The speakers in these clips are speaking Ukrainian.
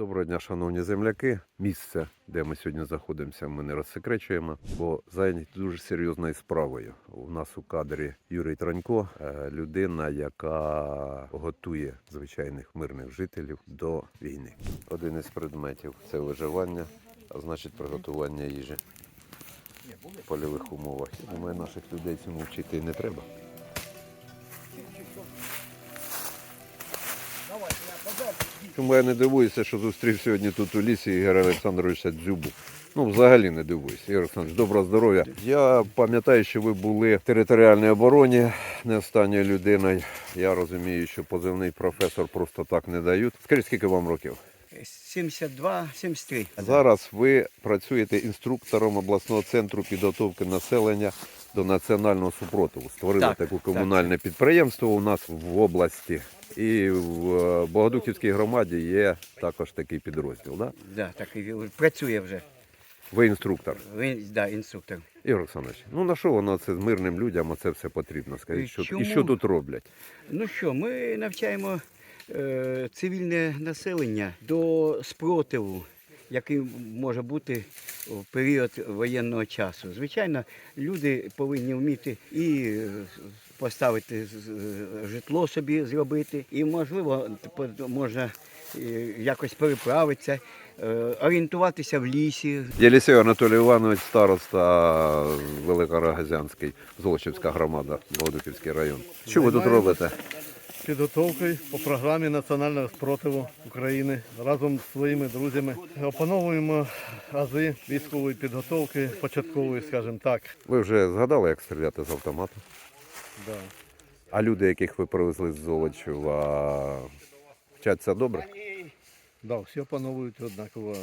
Доброго дня, шановні земляки. Місце, де ми сьогодні знаходимося, ми не розсекречуємо, бо зайняті дуже серйозною справою. У нас у кадрі Юрій Транько, е, людина, яка готує звичайних мирних жителів до війни. Один із предметів це виживання, а значить приготування їжі в польових умовах. Думаю, наших людей цьому вчити не треба. Чому я не дивуюся, що зустрів сьогодні тут у лісі Ігоря Олександровича Дзюбу. Ну, взагалі не дивуюся. Ігор Олександрович, доброго здоров'я. Я пам'ятаю, що ви були в територіальній обороні не останньою людиною. Я розумію, що позивний професор просто так не дають. Скажіть, скільки вам років? 72, 73. Зараз ви працюєте інструктором обласного центру підготовки населення до національного супротиву. Створили Так, таке так. комунальне підприємство у нас в області. І в е, Богодухівській громаді є також такий підрозділ. Да? Да, так і працює вже. Ви інструктор. Він да, інструктор. Ігор Олександрович, ну на що воно це з мирним людям, оце все потрібно? Скажіть, що, чому? і що тут роблять? Ну що, ми навчаємо е, цивільне населення до спротиву, який може бути в період воєнного часу. Звичайно, люди повинні вміти і е, поставити житло собі зробити, і можливо по- можна е, якось переправитися, е, орієнтуватися в лісі, Єлісей Анатолій Іванович, староста Великорогазянський, Золочівська громада, Богодухівський район. Що ви тут робите? Підготовкою по програмі національного спротиву України разом з своїми друзями. Опановуємо ази військової підготовки, початкової, скажімо так. Ви вже згадали, як стріляти з автомату? Да. А люди, яких ви привезли з Золочева, вчаться добре? Да, всі опановують однаково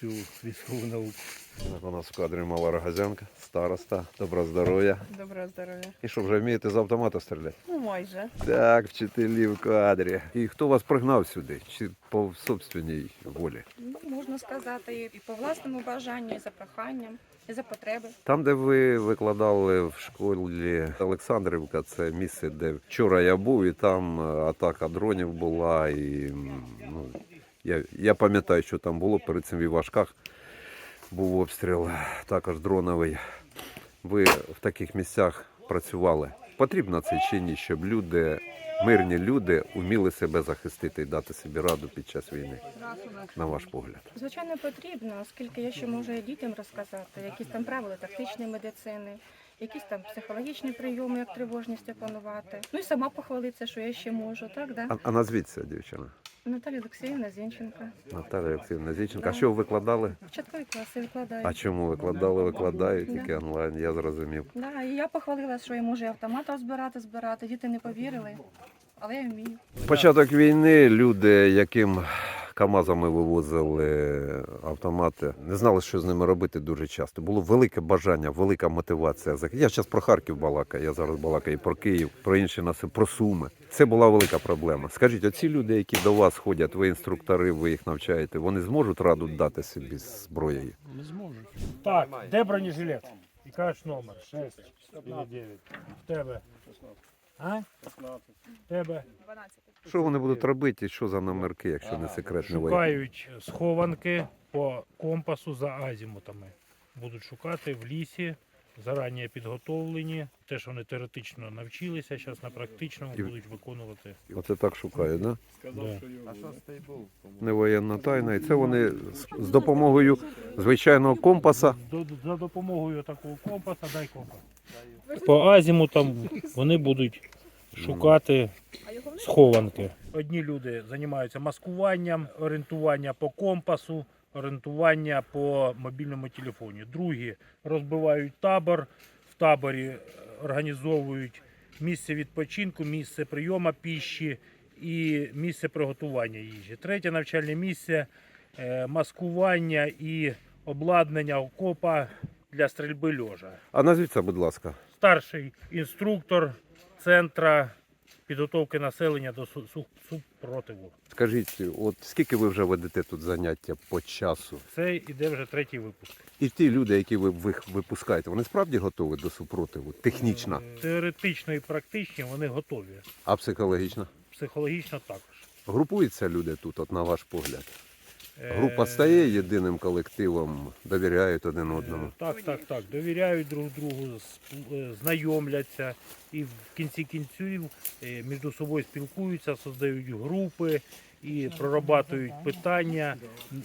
цю військову науку. Так, У нас в кадрі мала рогазянка, староста, доброго здоров'я. Доброго здоров'я. І що, вже вмієте з автомата стріляти? Ну, майже. Так, вчителі в кадрі. І хто вас пригнав сюди? Чи по собственній волі? Ну, можна сказати, і по власному бажанню, і за проханням, і за потреби. Там, де ви викладали в школі Олександрівка, це місце, де вчора я був, і там е, атака дронів була. І, ну, я, я пам'ятаю, що там було перед цим в Івашках. Був обстріл, також дроновий. Ви в таких місцях працювали. Потрібно це чи ні, щоб люди, мирні люди, уміли себе захистити і дати собі раду під час війни, на ваш погляд. Звичайно, потрібно, оскільки я ще можу дітям розказати, якісь там правила тактичної медицини, якісь там психологічні прийоми, як тривожність опанувати. Ну і сама похвалитися, що я ще можу, так, да? А, а назвіться, дівчина. Наталія Олексіївна Зінченко. Наталя Олексіївна Зіченка. А що ви викладали? Початкові класи викладаю. А чому викладали? Викладаю Да. тільки онлайн, я зрозумів. Да, і я похвалила, що я можу і автомат розбирати, збирати. Діти не повірили, але я вмію. Початок війни люди, яким КАМАЗами вивозили автомати, не знали, що з ними робити дуже часто. Було велике бажання, велика мотивація. Я зараз про Харків балакаю, я зараз балакаю про Київ, про інші наси, про Суми. Це була велика проблема. Скажіть, оці люди, які до вас ходять, ви інструктори, ви їх навчаєте, вони зможуть раду дати собі зброєю? Так, де бронежилет? І кажеш номер 6 или 9. В тебе. А? Тебе Що вони будуть робити? Що за номерки, якщо не секретний воєнний? шукають схованки по компасу за азімутами. Будуть шукати в лісі, зарані підготовлені. Те, що вони теоретично навчилися, зараз на практичному І- будуть виконувати. Оце так шукають, да? Сказав, Да. Не воєнна тайна. І це вони з- з допомогою звичайного компаса. До- За допомогою такого компаса, дай компас. По азімутам вони будуть шукати схованки. Одні люди займаються маскуванням, орієнтування по компасу, орієнтування по мобільному телефоні. Другі розбивають табор, в таборі е, організовують місце відпочинку, місце прийому піші і місце приготування їжі. Третє навчальне місце е, маскування і обладнання окопа для стрільби льожа. А назвіться, будь ласка. Старший інструктор центра підготовки населення до су- су- супротиву. Скажіть, от скільки ви вже ведете тут заняття по часу? Це іде вже третій випуск. І ті люди, які ви ви випускаєте, вони справді готові до супротиву? Технічно, Теоретично і практично вони готові. а психологічно? Психологічно також. Групуються люди тут, от на ваш погляд. Група стає єдиним колективом, довіряють один одному. Так, так, так. Довіряють друг другу, е, знайомляться і в кінці кінців е, між собою спілкуються, создають групи і прорабатують питання е,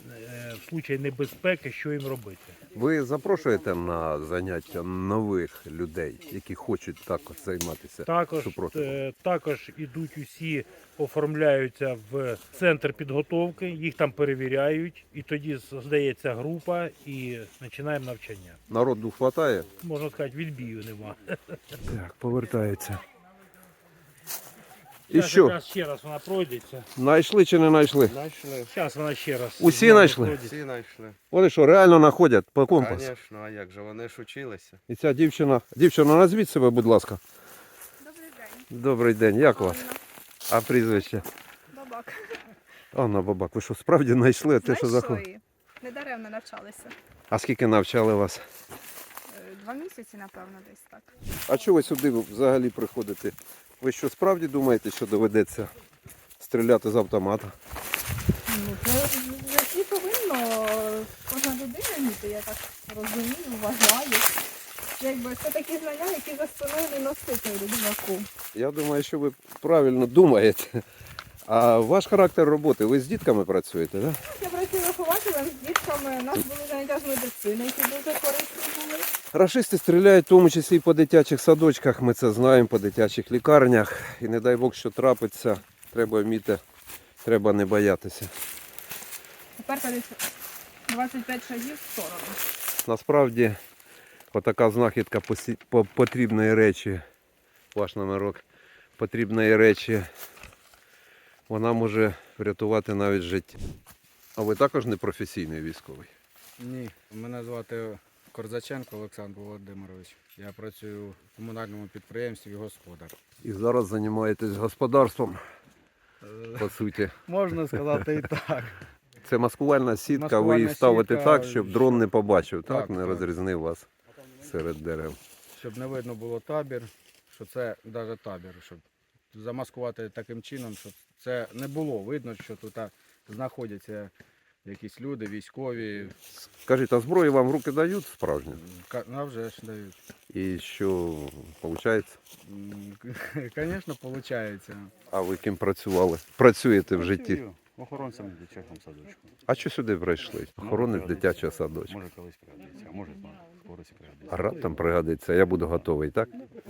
в случаї небезпеки, що їм робити. Ви запрошуєте на заняття нових людей, які хочуть також займатися Також, супротивом? е, також ідуть усі, оформляються в центр підготовки, їх там перевіряють, і тоді здається група і починаємо навчання. Народу хватає? Можна сказати, відбію нема. Так, повертається. І Зараз що? якраз ще раз вона пройдеться. Знайшли чи не знайшли? Знайшли. Зараз вона ще раз. Усі знову знайшли? пройдеться. Всі знайшли. Вони що, реально знаходять по компасу? Звісно, а як же, вони ж училися. І ця дівчина. Дівчина, назвіть себе, будь ласка. Добрий день. Добрий день, як вас? А прізвище? Бабак. Анна Бабак, ви що справді знайшли те, що заходить? Знайшли. Недаремно навчалися. А скільки навчали вас? Два місяці, напевно, десь так. А чого ви сюди взагалі приходите? Ви що справді думаєте, що доведеться стріляти з автомата? Ну, це в повинно кожна людина вміти, я так розумію, вважаю. Якби це такі знання, які за спиною не носити рюкзаку. Я думаю, що ви правильно думаєте. А ваш характер роботи, ви з дітками працюєте, так? Я працюю вихователем з дітками. У нас були заняття з медицини, які дуже корисні. Рашисти стріляють в тому числі і по дитячих садочках, ми це знаємо, по дитячих лікарнях. І не дай Бог, що трапиться, треба вміти, треба не боятися. Тепер 25 шагів в сторону. Насправді, отака знахідка потрібної речі, ваш номерок, потрібної речі, вона може врятувати навіть життя. А ви також не професійний військовий? Ні, мене звати Корзаченко Олександр Володимирович. Я працюю в комунальному підприємстві господар. І зараз займаєтесь господарством, по суті. Можна сказати і так. Це маскувальна сітка, ви її ставите сітка, так, щоб дрон не побачив, так, Так, не так. розрізнив вас серед дерев. Щоб не видно було табір, що це навіть табір, щоб замаскувати таким чином, щоб це не було видно, що тут знаходяться якісь люди, військові. Скажіть, а зброю вам в руки дають справжню? Ка- Ну, а вже ж дають. І що виходить? Звісно, виходить. А ви ким працювали? Працюєте в житті? Охоронцем в дитячому садочку. А що сюди прийшли? Охоронець дитячого садочка. Може колись пригодиться, а може скорості пригодиться. А раптом пригодиться, я буду готовий, так?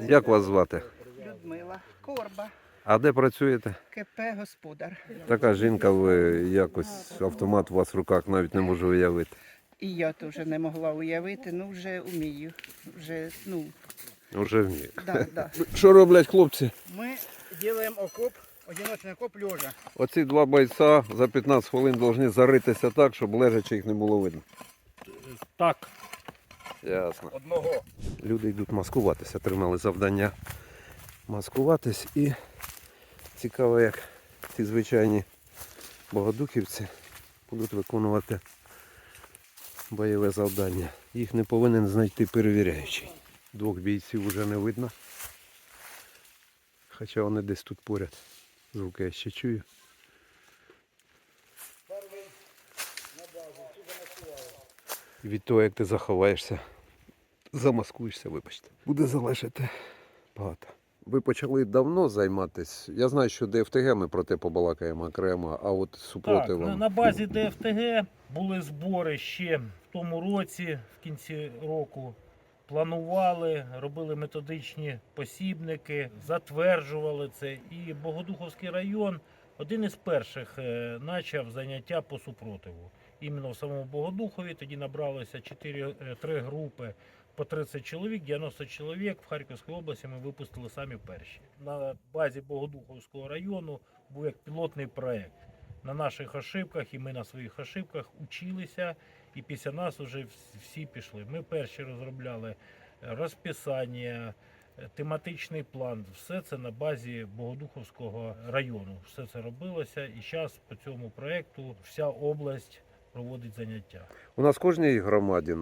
Як вас звати? Людмила Корба, А де працюєте? КП Господар. Така жінка, ви якось автомат у вас в руках навіть не можу уявити. І я теж не могла уявити, ну вже вмію. Вже, ну, Вже вмію. да, да. Що роблять хлопці? Ми робимо окоп, одиночний окоп льожа. Оці два бойця за 15 хвилин повинні заритися так, щоб лежачи їх не було видно. Так, Ясно. Одного. Люди йдуть маскуватися, отримали завдання маскуватись і цікаво, як ці звичайні богодухівці будуть виконувати бойове завдання. Їх не повинен знайти перевіряючий. Двох бійців вже не видно. Хоча вони десь тут поряд. Звуки я ще чую. Від того, як ти заховаєшся, замаскуєшся, вибачте. Буде залежати багато. Ви почали давно займатися. Я знаю, що ДФТГ ми про те побалакаємо окремо, а от так супротивом. на, на базі ДФТГ були збори ще в тому році, в кінці року. Планували, робили методичні посібники, затверджували це. І Богодуховський район один із перших е, почав заняття по супротиву. Іменно в самому Богодухові тоді набралося 4, 3 групи по 30 чоловік, 90 чоловік. В Харківській області ми випустили самі перші. На базі Богодуховського району був як пілотний проект. На наших ошибках і ми на своїх ошибках училися, і після нас вже всі пішли. Ми перші розробляли розписання, тематичний план. Все це на базі Богодуховського району. Все це робилося, і зараз по цьому проекту вся область проводить заняття. У нас в кожній громаді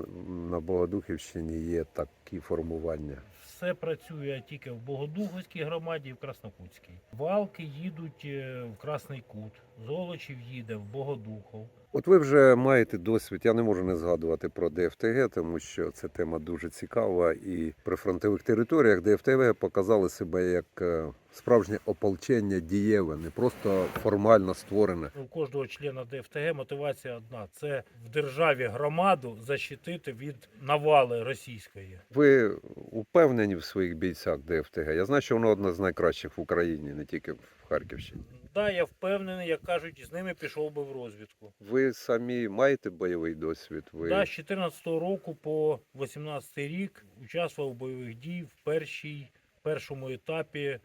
на Богодухівщині є такі формування. Все працює тільки в Богодуховській громаді і в Краснокутській. Валки їдуть е, в Красний Кут, Золочів їде в Богодухов. От ви вже маєте досвід, я не можу не згадувати про ДФТГ, тому що ця тема дуже цікава. І при фронтових територіях ДФТГ показали себе як е, справжнє ополчення дієве, не просто формально створене. У кожного члена ДФТГ мотивація одна: це в державі громаду защитити від навали російської. Ви упевнені в своїх бійцях ДФТГ? Я знаю, що воно одне з найкращих в Україні, не тільки в Харківщині. Да, я впевнений, як кажуть, з ними пішов би в розвідку. Ви самі маєте бойовий досвід? Ви Да, з 14 року по 18 рік участвував в бойових дій в першій, першому етапі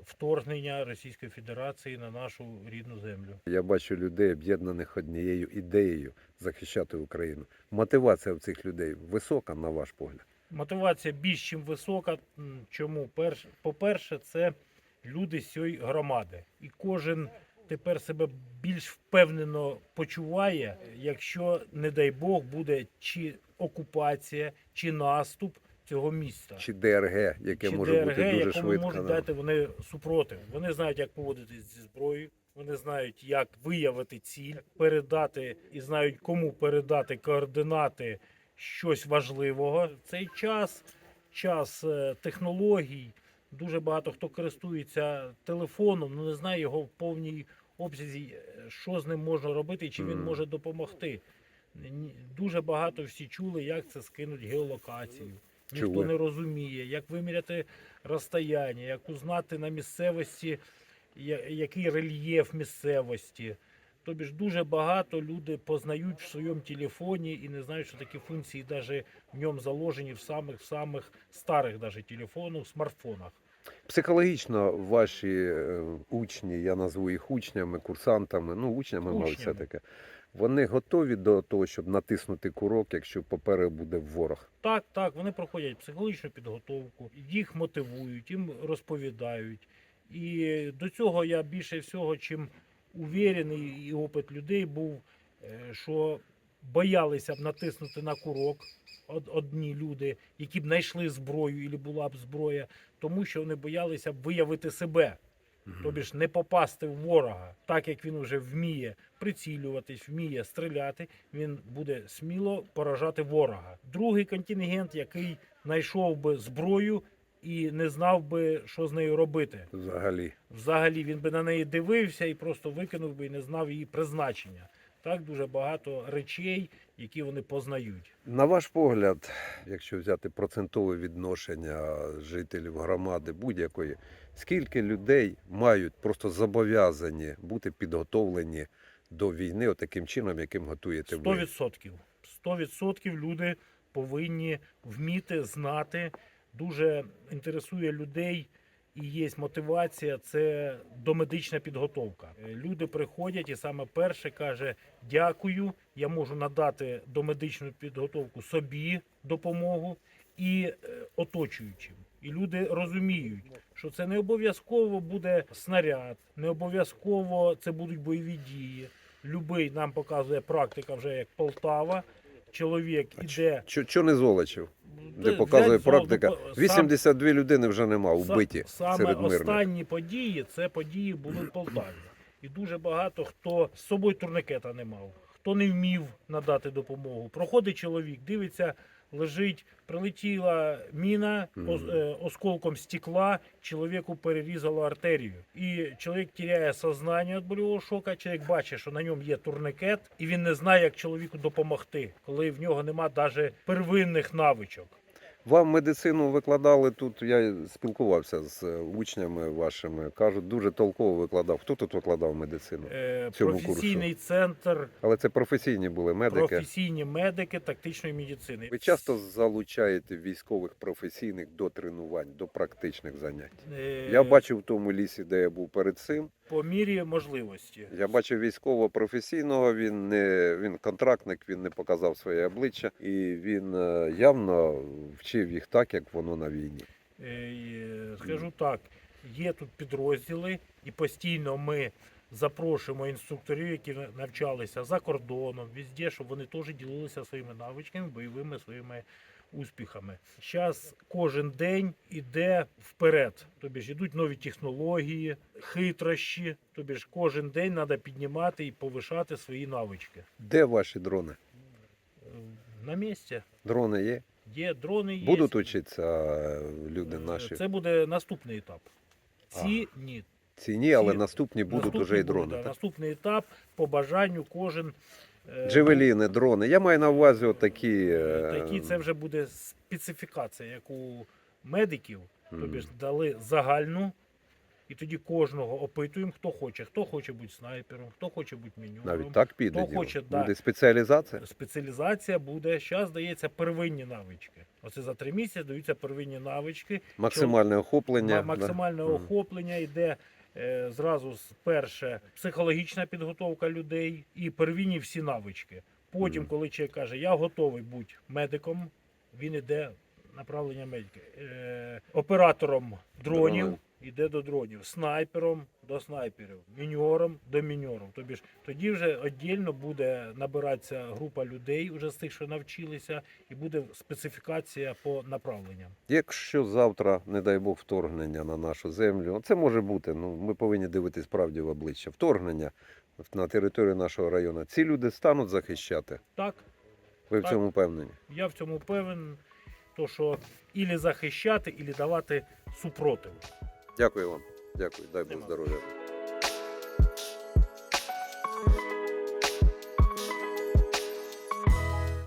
вторгнення Російської Федерації на нашу рідну землю. Я бачу людей, об'єднаних однією ідеєю захищати Україну. Мотивація в цих людей висока, на ваш погляд. Мотивація більш чим висока. Чому? Перш, по-перше, це люди з цієї громади. І кожен тепер себе більш впевнено почуває, якщо, не дай Бог, буде чи окупація, чи наступ цього міста. Чи ДРГ, яке чи може ДРГ, бути дуже якому швидко. можуть дати вони супротив. Вони знають, як поводитись зі зброєю. Вони знають, як виявити ціль, передати і знають, кому передати координати щось важливого. Цей час, час е, технологій, дуже багато хто користується телефоном, але не знає його в повній обсязі, е, що з ним можна робити і чи він може допомогти. Дуже багато всі чули, як це скинуть геолокацію. Ніхто не розуміє, як виміряти розстояння, як узнати на місцевості, який рельєф місцевості. Тобі ж дуже багато люди познають в своєму телефоні і не знають, що такі функції навіть в ньому заложені в самих самих старих даже телефонах, смартфонах. Психологічно ваші е, учні, я назву їх учнями, курсантами, ну учнями, мабуть, Учнями. все-таки. Вони готові до того, щоб натиснути курок, якщо попереду буде ворог. Так, так, вони проходять психологічну підготовку, їх мотивують, їм розповідають. І до цього я більше всього, чим увірений, і опит людей був, е, що боялися б натиснути на курок одні люди, які б знайшли зброю, і була б зброя, тому що вони боялися б виявити себе. Тобі ж не попасти в ворога, так як він вже вміє прицілюватись, вміє стріляти, він буде сміло поражати ворога. Другий контингент, який знайшов би зброю і не знав би, що з нею робити. Взагалі. Взагалі він би на неї дивився і просто викинув би і не знав її призначення. Так дуже багато речей, які вони познають. На ваш погляд, якщо взяти процентове відношення жителів громади будь-якої, скільки людей мають просто зобов'язані бути підготовлені до війни отаким чином, яким готуєте ви? відсотків. Сто відсотків люди повинні вміти знати. Дуже інтересує людей і є мотивація. Це домедична підготовка. Е, Люди приходять і саме перше каже: дякую, я можу надати домедичну підготовку собі допомогу і е, оточуючим. І люди розуміють, що це не обов'язково буде снаряд, не обов'язково це будуть бойові дії. Любий нам показує практика, вже як Полтава. Чоловік іде. Не золочів, де Де- показує практика. по- сам- 82 людини вже нема вбиті Саме серед мирних. останні події це події були в Полтаві. І дуже багато хто з собою турникета не мав, хто не вмів надати допомогу. Проходить чоловік, дивиться, лежить, прилетіла міна е, осколком стекла, чоловіку перерізало артерію. І чоловік тіряє сознання від больового шока. Чоловік бачить, що на ньому є турникет, і він не знає, як чоловіку допомогти, коли в нього нема навіть первинних навичок. Вам медицину викладали тут. Я спілкувався з е, учнями вашими. Кажуть, дуже толково викладав. Хто тут викладав медицину? Е, Цьому професійний центр Але це професійні були медики. професійні медики тактичної медицини. Ви часто залучаєте військових професійних до тренувань, до практичних занять. Е, Я бачив в тому лісі, де я був перед цим. По мірі можливості. Я бачив військово професійного. Він не він контрактник, він не показав своє обличчя, і він е, явно вчив їх так, як воно на війні. Е, Скажу так, є тут підрозділи, і постійно ми запрошуємо інструкторів, які навчалися за кордоном, везде, щоб вони теж ділилися своїми навичками, бойовими своїми успіхами. Зараз кожен день іде вперед. Тобі ж йдуть нові технології, хитрощі. Тобі ж кожен день треба піднімати і повишати свої навички. Де ваші дрони? На місці Дрони є? є дрони, є. Будуть учитися люди наші? Це буде наступний етап. Ці ні. Ці ні, але ці- наступні будуть Наступний уже і дрони. да, так? Наступний етап по бажанню кожен. Е, Джевеліни, дрони. Я маю на увазі отакі. е, Такі це вже буде специфікація, як у медиків. Тобі ж дали загальну, і тоді кожного опитуємо, хто хоче. Хто хоче бути снайпером, хто хоче бути міньором. Навіть так піде. хто діло. хоче, да. Спеціалізація. Спеціалізація буде, зараз дається первинні навички. Оце за три місяці даються первинні навички. Максимальне охоплення. Ма- да. Максимальне охоплення йде е, зразу з перше психологічна підготовка людей і первинні всі навички. Потім, коли чоловік каже, я готовий бути медиком, він іде направлення медика, Е, оператором дронів Дрон. Йде до дронів, снайпером до снайперів, міньором до міньорів. Тобі ж тоді вже віддільно буде набиратися група людей, вже з тих, що навчилися, і буде специфікація по направленням. Якщо завтра, не дай Бог, вторгнення на нашу землю, це може бути. Ну, ми повинні дивитись правді в обличчя. Вторгнення на територію нашого району. Ці люди стануть захищати. Так, Ви в цьому впевнені? Я в цьому певен, то що ілі захищати, ілі давати супротив. Дякую вам. Дякую. Дай Бог здоров'я.